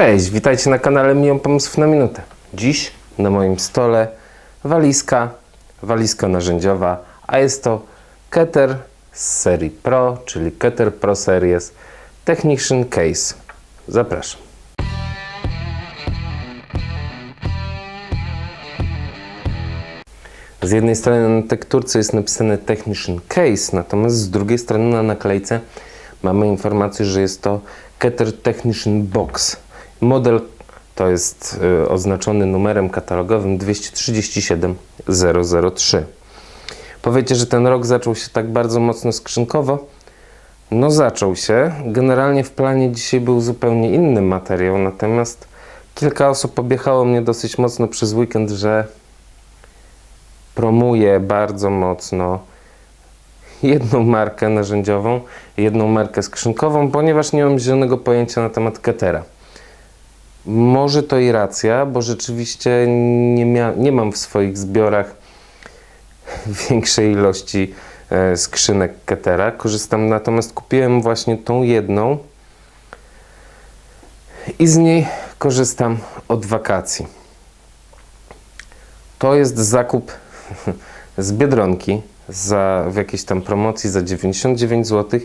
Cześć, witajcie na kanale Milion Pomysłów na Minutę. Dziś na moim stole walizka, walizka narzędziowa, a jest to Keter z serii Pro, czyli Keter Pro Series Technician Case. Zapraszam. Z jednej strony na tekturce jest napisane Technician Case, natomiast z drugiej strony na naklejce mamy informację, że jest to Keter Technician Box. Model to jest y, oznaczony numerem katalogowym 237003. Powiecie, że ten rok zaczął się tak bardzo mocno skrzynkowo? No zaczął się. Generalnie w planie dzisiaj był zupełnie inny materiał, natomiast kilka osób objechało mnie dosyć mocno przez weekend, że promuję bardzo mocno jedną markę narzędziową, jedną markę skrzynkową, ponieważ nie mam zielonego pojęcia na temat Ketera. Może to i racja, bo rzeczywiście nie, nie mam w swoich zbiorach większej ilości e, skrzynek Ketera. Korzystam natomiast kupiłem właśnie tą jedną i z niej korzystam od wakacji. To jest zakup z Biedronki za, w jakiejś tam promocji za 99 zł.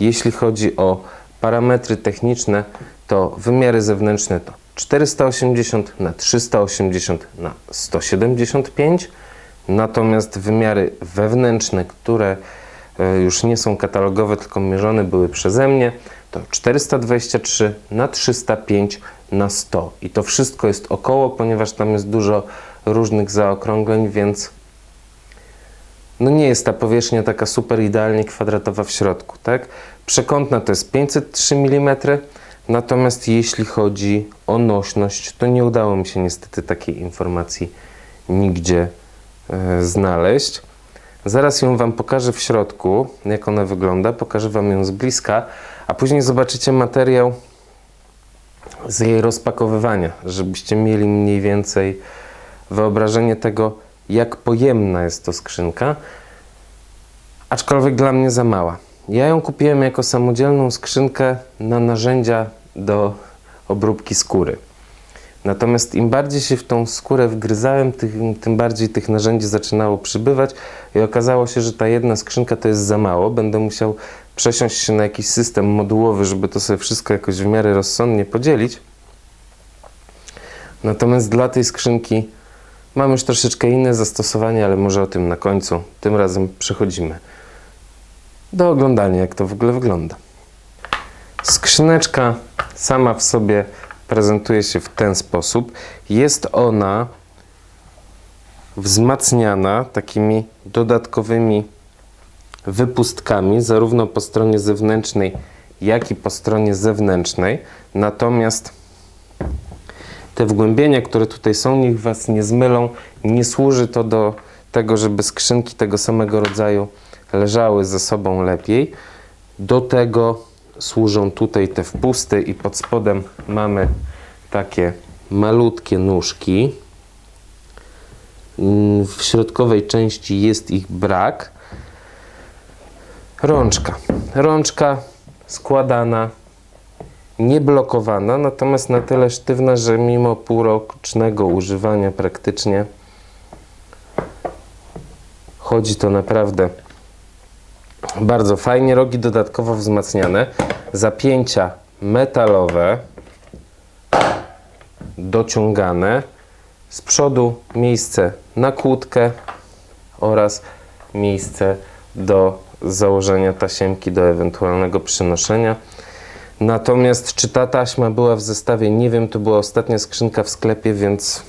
Jeśli chodzi o parametry techniczne, to wymiary zewnętrzne to 480 na 380 na 175. Natomiast wymiary wewnętrzne, które e, już nie są katalogowe, tylko mierzone były przeze mnie, to 423 na 305 na 100. I to wszystko jest około, ponieważ tam jest dużo różnych zaokrągleń, więc no nie jest ta powierzchnia taka super idealnie kwadratowa w środku, tak? Przekątna to jest 503 mm, natomiast jeśli chodzi o nośność, to nie udało mi się niestety takiej informacji nigdzie e, znaleźć. Zaraz ją Wam pokażę w środku, jak ona wygląda, pokażę Wam ją z bliska, a później zobaczycie materiał z jej rozpakowywania, żebyście mieli mniej więcej wyobrażenie tego, jak pojemna jest to skrzynka, aczkolwiek dla mnie za mała. Ja ją kupiłem jako samodzielną skrzynkę na narzędzia do obróbki skóry. Natomiast im bardziej się w tą skórę wgryzałem, tym, tym bardziej tych narzędzi zaczynało przybywać i okazało się, że ta jedna skrzynka to jest za mało. Będę musiał przesiąść się na jakiś system modułowy, żeby to sobie wszystko jakoś w miarę rozsądnie podzielić. Natomiast dla tej skrzynki mam już troszeczkę inne zastosowanie, ale może o tym na końcu. Tym razem przechodzimy do oglądania, jak to w ogóle wygląda. Skrzyneczka sama w sobie prezentuje się w ten sposób. Jest ona wzmacniana takimi dodatkowymi wypustkami, zarówno po stronie zewnętrznej, jak i po stronie zewnętrznej. Natomiast te wgłębienia, które tutaj są, niech Was nie zmylą. Nie służy to do tego, żeby skrzynki tego samego rodzaju leżały ze sobą lepiej. Do tego służą tutaj te wpusty i pod spodem mamy takie malutkie nóżki. Mm, W środkowej części jest ich brak. Rączka. Rączka składana, nieblokowana, natomiast na tyle sztywna, że mimo półrocznego używania praktycznie chodzi to naprawdę bardzo fajnie. Rogi dodatkowo wzmacniane, zapięcia metalowe, dociągane. Z przodu miejsce na kłódkę oraz miejsce do założenia tasiemki do ewentualnego przenoszenia. Natomiast czy ta taśma była w zestawie, nie wiem, to była ostatnia skrzynka w sklepie, więc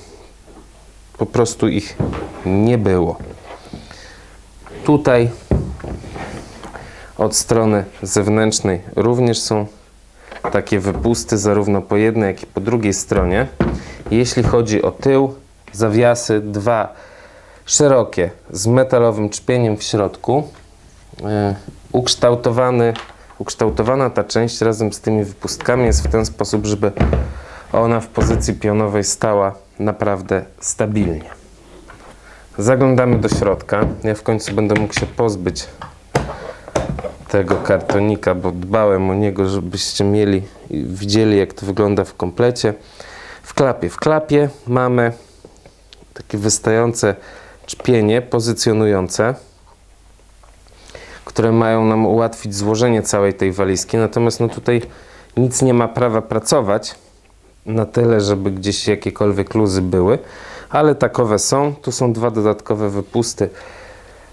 po prostu ich nie było. Tutaj od strony zewnętrznej również są takie wypusty, zarówno po jednej, jak i po drugiej stronie. Jeśli chodzi o tył, zawiasy dwa szerokie z metalowym czpieniem w środku. Yy, ukształtowany, ukształtowana ta część razem z tymi wypustkami jest w ten sposób, żeby ona w pozycji pionowej stała naprawdę stabilnie. Zaglądamy do środka. Ja w końcu będę mógł się pozbyć tego kartonika, bo dbałem o niego, żebyście mieli i widzieli jak to wygląda w komplecie. W klapie, w klapie mamy takie wystające czpienie pozycjonujące, które mają nam ułatwić złożenie całej tej walizki. Natomiast no tutaj nic nie ma prawa pracować na tyle, żeby gdzieś jakiekolwiek luzy były, ale takowe są. Tu są dwa dodatkowe wypusty,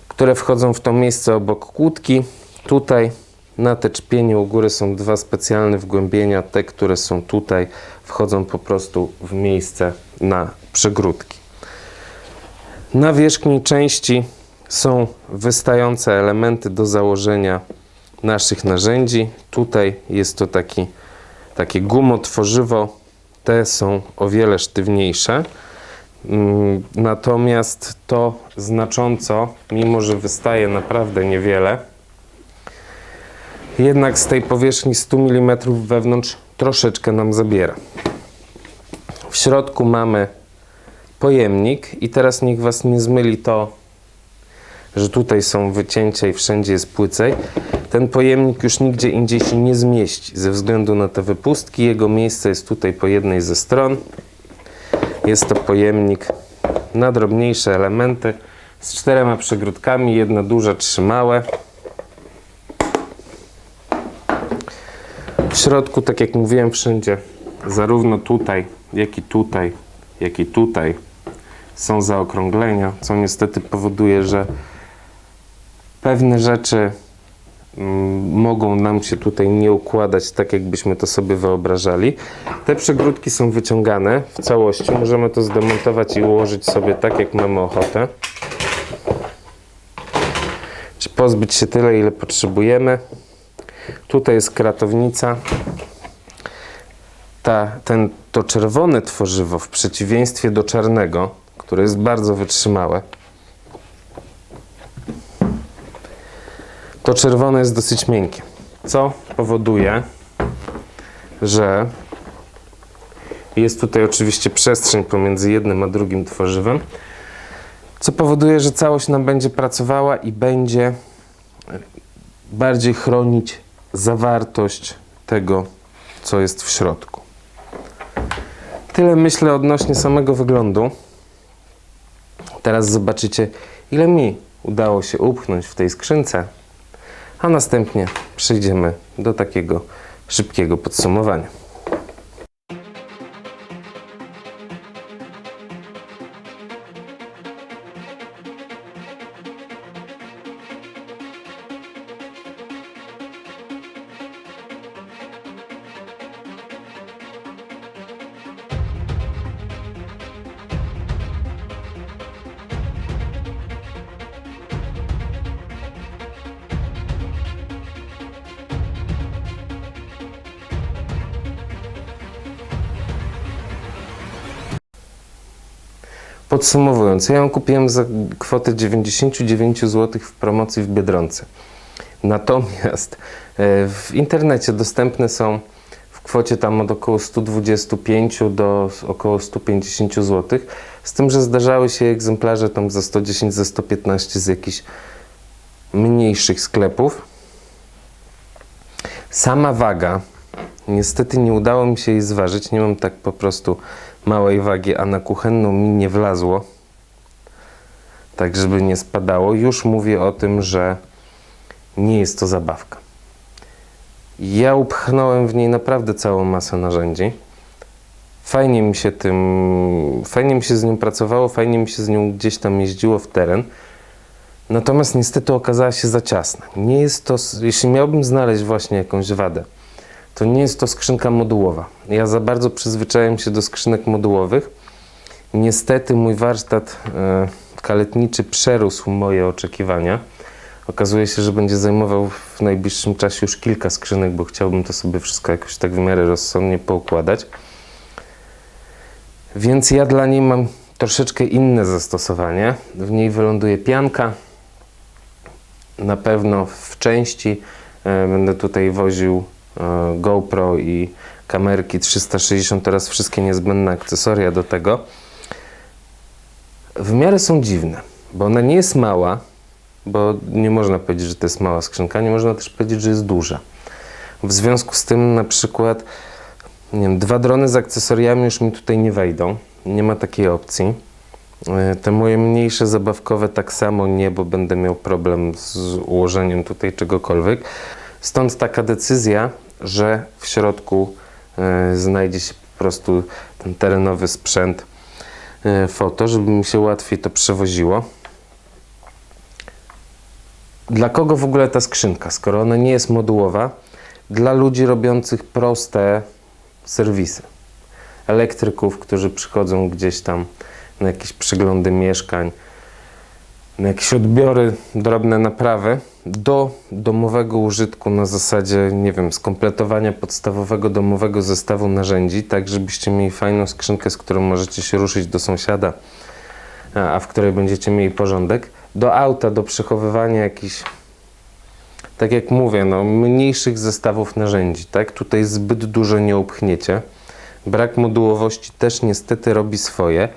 które wchodzą w to miejsce obok kłódki. Tutaj na te czpienie u góry są dwa specjalne wgłębienia. Te, które są tutaj, wchodzą po prostu w miejsce na przegródki. Na wierzchniej części są wystające elementy do założenia naszych narzędzi. Tutaj jest to taki, takie gumotworzywo. Te są o wiele sztywniejsze. Mm, Natomiast to znacząco, mimo że wystaje naprawdę niewiele, jednak z tej powierzchni 100 mm wewnątrz troszeczkę nam zabiera. W środku mamy pojemnik i teraz niech Was nie zmyli to, że tutaj są wycięcia i wszędzie jest płycej. Ten pojemnik już nigdzie indziej się nie zmieści ze względu na te wypustki. Jego miejsce jest tutaj po jednej ze stron. Jest to pojemnik na drobniejsze elementy z czterema przegródkami, jedna duża, trzy małe. W środku, tak jak mówiłem, wszędzie, zarówno tutaj, jak i tutaj, jak i tutaj są zaokrąglenia, co niestety powoduje, że pewne rzeczy mm, mogą nam się tutaj nie układać tak, jakbyśmy to sobie wyobrażali. Te przegródki są wyciągane w całości. Możemy to zdemontować i ułożyć sobie tak, jak mamy ochotę. Czy pozbyć się tyle, ile potrzebujemy. Tutaj jest kratownica. Ta, ten, to czerwone tworzywo, w przeciwieństwie do czarnego, które jest bardzo wytrzymałe, to czerwone jest dosyć miękkie, co powoduje, że jest tutaj oczywiście przestrzeń pomiędzy jednym a drugim tworzywem, co powoduje, że całość nam będzie pracowała i będzie bardziej chronić zawartość tego, co jest w środku. Tyle myślę odnośnie samego wyglądu. Teraz zobaczycie, ile mi udało się upchnąć w tej skrzynce, a następnie przejdziemy do takiego szybkiego podsumowania. Podsumowując, ja ją kupiłem za kwotę 99 zł w promocji w Biedronce. Natomiast e, w internecie dostępne są w kwocie tam od około 125 do około 150 zł. Z tym, że zdarzały się egzemplarze tam za 110, za 115 z jakichś mniejszych sklepów. Sama waga, niestety nie udało mi się jej zważyć, nie mam tak po prostu małej wagi, a na kuchenną mi nie wlazło, tak żeby nie spadało. Już mówię o tym, że nie jest to zabawka. Ja upchnąłem w niej naprawdę całą masę narzędzi. Fajnie mi się tym, fajnie mi się z nią pracowało, fajnie mi się z nią gdzieś tam jeździło w teren. Natomiast niestety okazała się za ciasna. Nie jest to, jeśli miałbym znaleźć właśnie jakąś wadę, to nie jest to skrzynka modułowa. Ja za bardzo przyzwyczaiłem się do skrzynek modułowych. Niestety mój warsztat e, kaletniczy przerósł moje oczekiwania. Okazuje się, że będzie zajmował w najbliższym czasie już kilka skrzynek, bo chciałbym to sobie wszystko jakoś tak w miarę rozsądnie poukładać. Więc ja dla niej mam troszeczkę inne zastosowanie. W niej wyląduje pianka. Na pewno w części e, będę tutaj woził GoPro i kamerki 360 oraz wszystkie niezbędne akcesoria do tego. W miarę są dziwne, bo ona nie jest mała, bo nie można powiedzieć, że to jest mała skrzynka, nie można też powiedzieć, że jest duża. W związku z tym na przykład nie wiem, dwa drony z akcesoriami już mi tutaj nie wejdą. Nie ma takiej opcji. E, Te moje mniejsze zabawkowe tak samo nie, bo będę miał problem z ułożeniem tutaj czegokolwiek. Stąd taka decyzja, że w środku e, znajdzie się po prostu ten terenowy sprzęt e, foto, żeby mi się łatwiej to przewoziło. Dla kogo w ogóle ta skrzynka, skoro ona nie jest modułowa? Dla ludzi robiących proste serwisy. Elektryków, którzy przychodzą gdzieś tam na jakieś przeglądy mieszkań, jakieś odbiory, drobne naprawy do domowego użytku na zasadzie, nie wiem, skompletowania podstawowego domowego zestawu narzędzi, tak żebyście mieli fajną skrzynkę, z którą możecie się ruszyć do sąsiada, a w której będziecie mieli porządek, do auta, do przechowywania jakichś tak jak mówię, no, mniejszych zestawów narzędzi, tak? Tutaj zbyt dużo nie upchniecie. Brak modułowości też niestety robi swoje,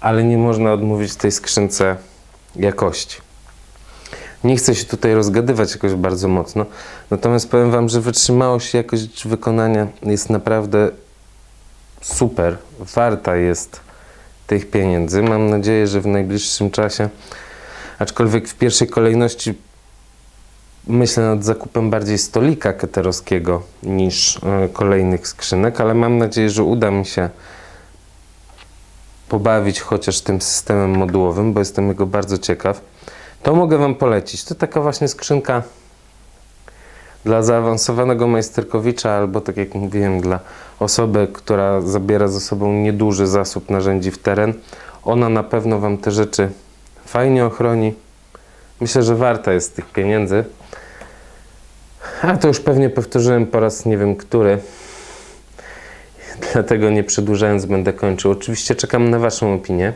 ale nie można odmówić tej skrzynce jakości. Nie chcę się tutaj rozgadywać jakoś bardzo mocno, natomiast powiem Wam, że wytrzymałość i jakość wykonania jest naprawdę super, warta jest tych pieniędzy. Mam nadzieję, że w najbliższym czasie, aczkolwiek w pierwszej kolejności myślę nad zakupem bardziej stolika keterowskiego niż e, kolejnych skrzynek, ale mam nadzieję, że uda mi się pobawić chociaż tym systemem modułowym, bo jestem jego bardzo ciekaw. To mogę Wam polecić. To taka właśnie skrzynka dla zaawansowanego majsterkowicza, albo tak jak mówiłem, dla osoby, która zabiera ze sobą nieduży zasób narzędzi w teren. Ona na pewno Wam te rzeczy fajnie ochroni. Myślę, że warta jest tych pieniędzy. A to już pewnie powtórzyłem po raz nie wiem który. Dlatego nie przedłużając będę kończył. Oczywiście czekam na Waszą opinię.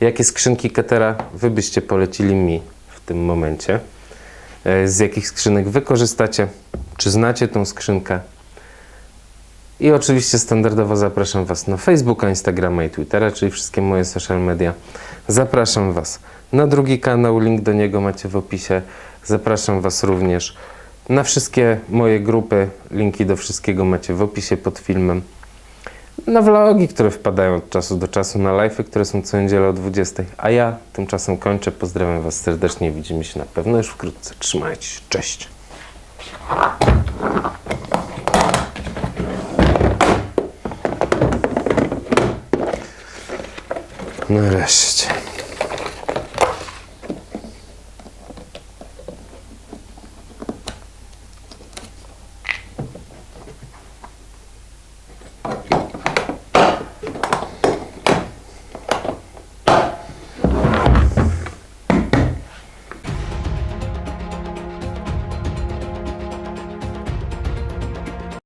Jakie skrzynki Ketera Wy byście polecili mi w tym momencie? E, Z jakich skrzynek Wy korzystacie? Czy znacie tą skrzynkę? I oczywiście standardowo zapraszam Was na Facebooka, Instagrama i Twittera, czyli wszystkie moje social media. Zapraszam Was na drugi kanał, link do niego macie w opisie. Zapraszam Was również na wszystkie moje grupy, linki do wszystkiego macie w opisie pod filmem. Na vlogi, które wpadają od czasu do czasu, na live'y, które są co niedzielę o 20. A ja tymczasem kończę. Pozdrawiam Was serdecznie. Widzimy się na pewno już wkrótce. Trzymajcie się. Cześć. Nareszcie.